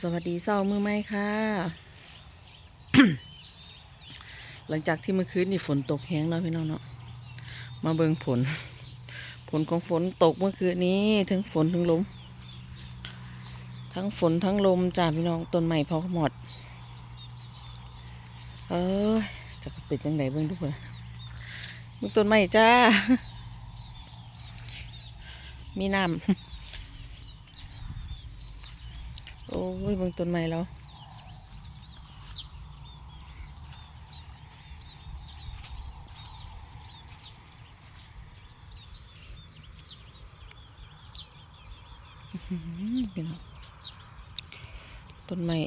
สวัสดีเศร้ามือไหมค่ะ หลังจากที่เมื่อคืนนี่ฝนตกแห้งแล้วพี่น้องเนาะมาเบิ่งผล ผลของฝนตกเมื่อคืนนี้ทั้งฝนทั้งลม ทั้งฝนทั้งลมจ้าพี่น้องต้นใหม่พอหมด เออจะเป็นจังไดเบิ่งทุกคนเบิ่งต้นใหม่จ้า มีน้ำ โอ้ยเบิ่งต้นไม้แล้วอื้อหือพี่น้องต้นไม้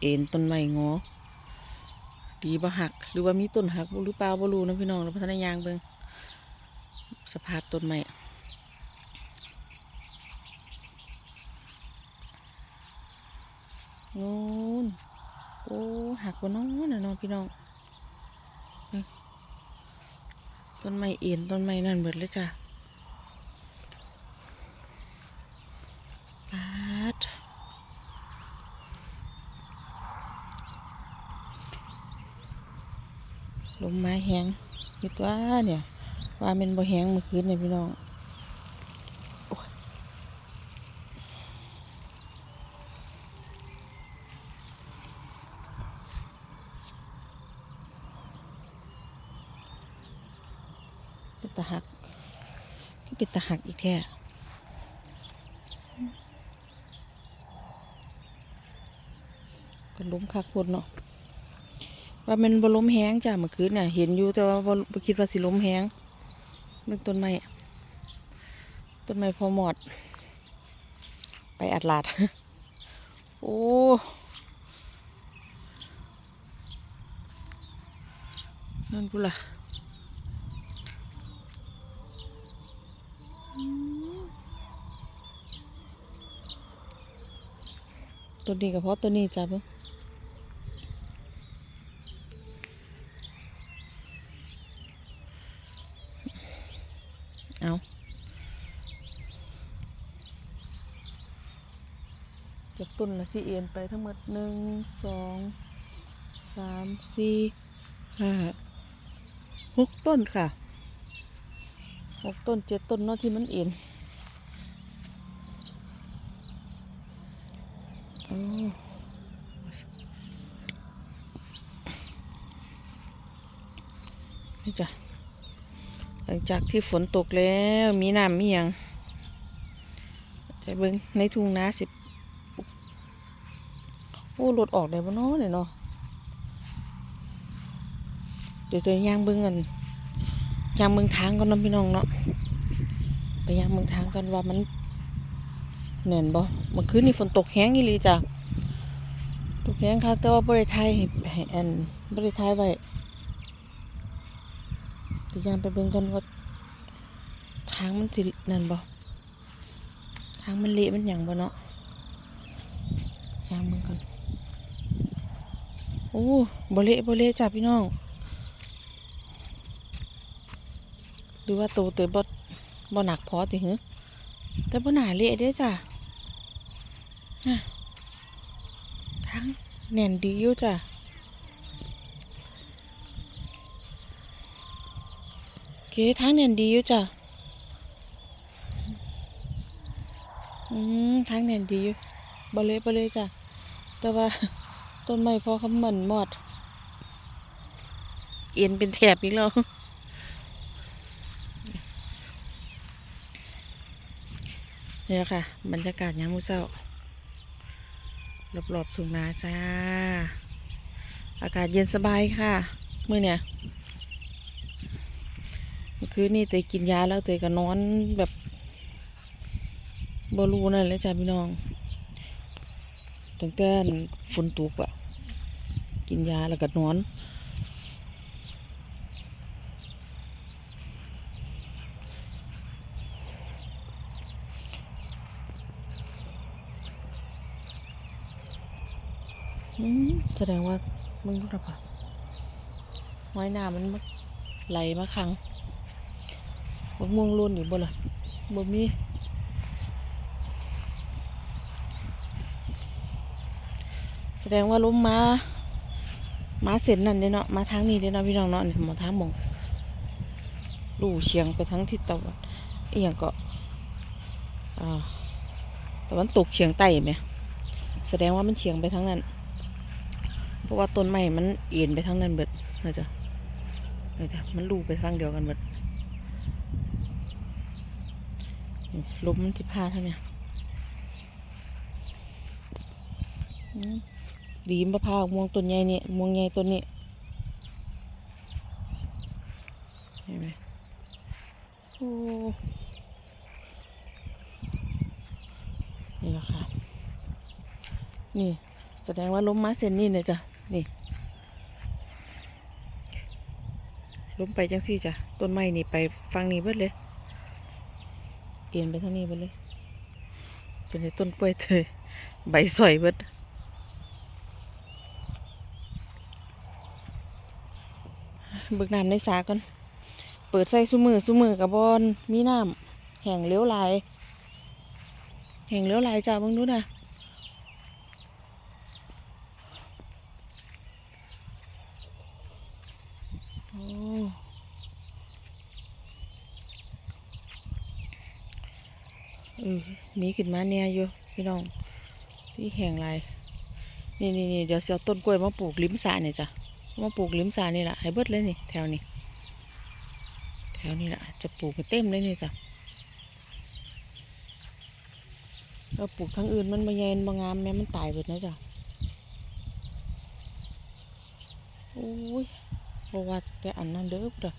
เอ็นต้นไม้งอ ดีบ่หัก หรือว่ามีต้นหักหรือเปล่าบ่รู้นะพี่น้องเราพัฒนายางเบิ่งสภาพต้นไม้ นู้น โอ้หักบนน้องน่ะน้องพี่น้องต้นไม้เอ็นต้นไม้นั่นเบิดเลยจ้ะปาดลมไม้แห้งมีตัวเนี่ยว่าเป็นบ่แห้งเมื่อคืนเนี่ยพี่น้อง เป็นตาหักที่เป็นตา หักอีกแท้ก็ล้มคักพดเนาะว่ามันบล้มแห้งจ้ะเมื่อคืนเนี่ย เห็นอยู่แต่ว่าบ่คิดว่าสิล้มแห้งเรื่องต้นไม้ต้นไม้พอหมอดไปอัดลาด โอ้นั่นกูล่ะ ตัวนี้กับเพราะตัวนี้จ้ะเพิ่งเอาจากต้นละที่เอ็นไปทั้งหมดหนึ่งสองสามสี่ห้าหกต้นค่ะ หกต้นเจ็ดต้นเนาะที่มันเอ็นนี่จ้ะหลังจากที่ฝนตกแล้วมีน้ำมียังจะเบิ่งในทุ่งนาสิโอ้รถออกได้บ่เนาะเนี่ยเนาะเดี๋ยวจะย่างเบิ่งกัน ย่างเบิ่งทางก่อนนาะพี่น้องเนาะไปย่างเบิ่งทางก่อนว่ามันเน่นบ่เมื่อคืนนี่ฝนตกแห้งอีหลีจ้ะตกแห้งคักแต่ว่าบริไทยให้ให้อันบริไทยไว้เดี๋ยวยามไปเบิ่งกันว่าทางมันสินั่นบ่ทางมันเละมันหยังบ่เนาะยามเบิ่งกันโอ้บ่เละบ่เละจ้ะพี่น้อง หรือว่าโตเตยบ่บ่หนักพอติหือแต่บ่หนาเละเด้จ้ะน่ะทั้งแน่นดีอยู่จ้ะโอเคทั้งแน่นดีอยู่จ้ะอืมทั้งแน่นดีอยู่บ่เละบ่เละจ้ะแต่ว่าต้นไม้พอคำเหมือนหมดเอ็นเป็นแถบอีกแล้ว นี่แหละค่ะ บรรยากาศยามมื้อเช้ารอบๆทุ่งนาจ้า อากาศเย็นสบายค่ะเมื้อเนี่ยเมื่อคืนนี่เตยกินยาแล้วเตยก็นอนแบบบรูนั่นเลยจ้าพี่น้องตั้งแต่ฝนตกอะกินยาแล้วก็นอน แสดงว่ามึงรู้หรือเปล่าไม้หน้ำมันมไหลมาขังบกม่วงรุ่นอยู่บ่ล่ะบ่มีแสดงว่าล้มมามาเส้นนั่นเด้เนาะมาทางนี้เด้เนาะพี่น้องเนาะมาทางมองลู่เฉียงไปทางทิศตะวันเอียงก็อ่าตะวันตกเฉียงใต้ไหมแสดงว่ามันเฉียงไปทางนั้น เพราะว่าต้นไม้มันเอ็นไปทางนั้นเบิดนะจ๊ะนะจ๊ะมันลูไปทางเดียวกันเบิดลมมันจิพาท่างเนี่ยอืมดีมะพร้าวม่วงต้นใหญ่เนี่ยม่วงใหญ่ต้นนี้เห็นไหมโอ้นี่แหละค่ะ นี่ แสดงว่าล้มมาเส้นนี่เนี่ยจ้ะ นี่ล้มไปจังสี่จ้ะ ต้นไม้นี่ไปฟังนี่เบิดเลย เอียนไปทางนี้เบิดเลย เป็นต้นกล้วยเตยใบสอยเบิดเบิกน้ำในสาก่อน เปิดใส่ซุมือซุมือกับบอนมีน้ำแห้งเลี้ยวไหลาย แห้งเลี้ยวไหลายจ้าเบิ่งดูนะ โอ้ เออมีขึ้นมาเนี่ยอยู่พี่น้องที่แห่งไรนี่นี่นี่เดี๋ยวเสียต้นกล้วยมาปลูกริมสระเนี่ยจ้ะมาปลูกริมสระนี่แหละให้เบิดเลยนี่แถวนี้แถวนี้แหละจะปลูกเต็มเลยนี่จ้ะเราปลูกทั้งอื่นมันมาแยนมางามแม่มันตายเบิดนะจ้ะโอ้ยเพราะว่าแต่อันนั้นเด้อเด้อ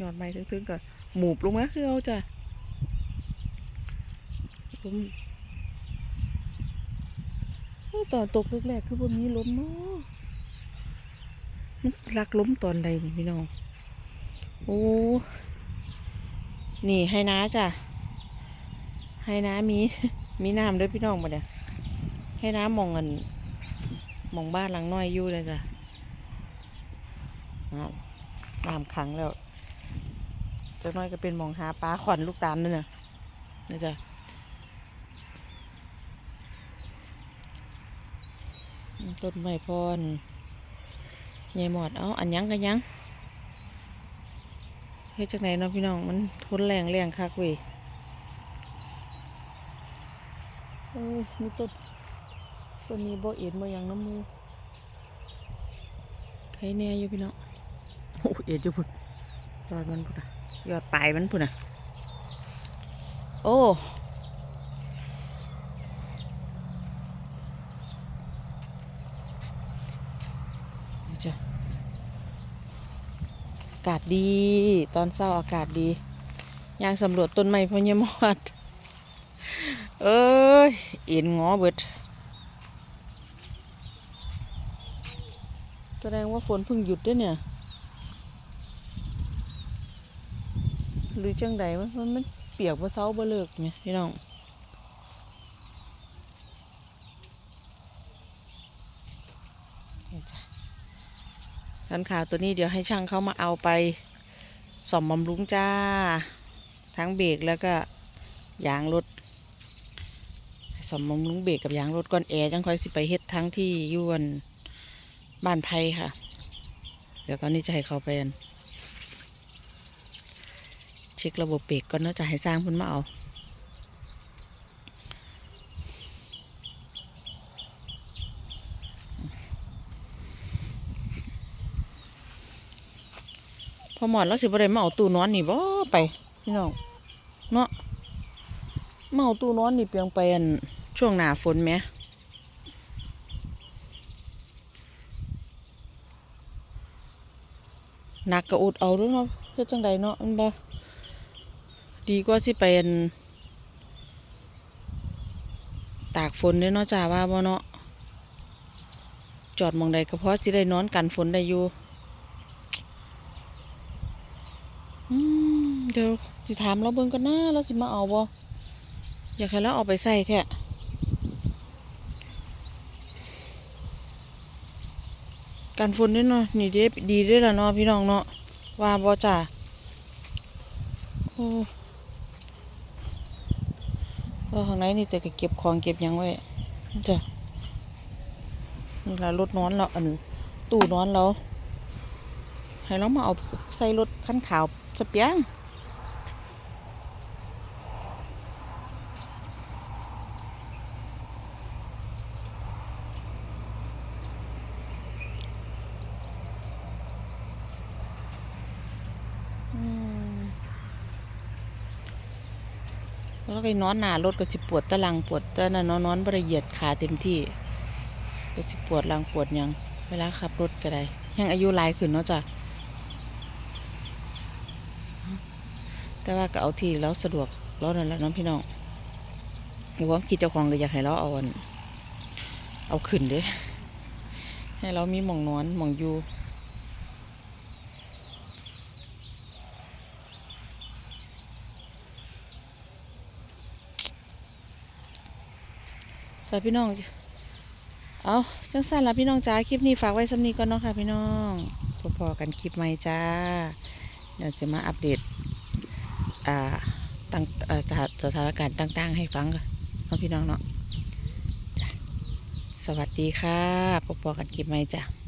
ยอดไม้ถึงๆก็ หมูบลงมาคือเอาจ้ะล้มตอนตกแรกๆคือบนนี้ล้มเนาะมันลักล้มตอนใดนี่พี่น้อง โอ้ นี่ให้น้าจ้ะ ให้น้ามี มีน้ำด้วยพี่น้องมาเนี่ย ให้น้ามองเงินมองบ้านหลังน้อยอยู่เลยจ้ะน้ำขังแล้ว จะน้อยก็เป็นมองหาปลาขวัญลูกตาลนั่นน่ะนี่จ้ะต้นไม้พรใหญ่หมอด เอาอันยังกันยังเฮ็ดจากไหนเนาะพี่น้อง มันทนแรงแรงคักเว้ยเอ้ยมีต้นต้นนี้บ่เอ็นบ่หยังน้ำมูใครแน่อยู่พี่น้อง โอ้เอ็ดอยู่พุ่นยอดมันพุ่นอะ ยอดปลายมันพุ่นอะ โอ้จ้ะอากาศดี ตอนเช้าอากาศดีย่างสำรวจต้นไม้พญมอด เอ้ยเอ็นงอเบิด แสดงว่าฝนเพิ่งหยุดด้วยเนี่ย หรือจังใดมันมันเปียกว่าเซาบ่เลิกเนี่ยพี่น้องนี่จ้ะคันขาวตัวนี้เดี๋ยวให้ช่างเขามาเอาไปสอมบำรุงจ้า ทั้งเบรกแล้วก็ยางรถสอมบำรุงเบรกกับยางรถก่อนแอร์จังค่อยสิไปเฮ็ดทั้งที่ยวนบ้านไผ่ค่ะ เดี๋ยวตอนนี้จะให้เขาไปอัน ช็คระบบเบรกก่อนเนาะจะให้สร้างพุ่นมาเอาพอหมดแล้วสิบ่ได้มาเอาตู้นอนนี่บ่ไปพี่น้องเนาะมาเอาตู้นอนนี่เพียงไปอันช่วงหน้าฝนไหมหนักก็อุดเอาด้วยเนาะเพื่อจังใดเนาะมันบ่ ดีกว่าที่ไปอั่นตากฝนเนี่ยเนาะจ้าว่าบ่เนาะจอดมองใดก็เพราะสิได้นอนกันฝนได้อยู่เดี๋ยวสิถามเราเบิ่งกันนะเราสิมาเอาบ่อยากให้เราเอาไปใส่แท้กันฝนเนี่ยเนาะนี่ด้ดีเด้ล่ะเนาะพี่น้องเนาะว่าบ่จ้าโอ้ ก็ข้างในนี่แต่ก็เก็บของเก็บยังไว้จ้ะนี่ละรถนอนเราอันตู้นอนเราให้เรามาเอาใส่รถขั้นขาวสเปียง แล้วก็นอนหนารถก็สิปวดตะลังปวดตะนนเนนอนบ่ได้เหยียดขาเต็มที่ ก็สิปวดลังปวดยังเวลาขับรถก็ได้ ยังอายุหลายขึ้นเนาะจ้ะแต่ว่าก็เอาที่แล้วสะดวกแล้วนั่นแหละน้องพี่น้องในควาคิดเจ้าของก็อยากให้เราเอาเอาขึ้นเด้ให้เรามีหมองนอนหมองอยู่ สวัสดีพี่น้อง เอาจังสั้นละพี่น้องจ้าคลิปนี้ฝากไว้สำนีก่อนเนาะค่ะ พี่น้องพอๆกันคลิปใหม่จ้า เดี๋ยวจะมาอัปเดตอ่าตั้งสถานการณ์ต่าง ๆ ให้ฟังกันเนาะพี่น้องเนาะสวัสดีค่ะพบกันคลิปใหม่จ้า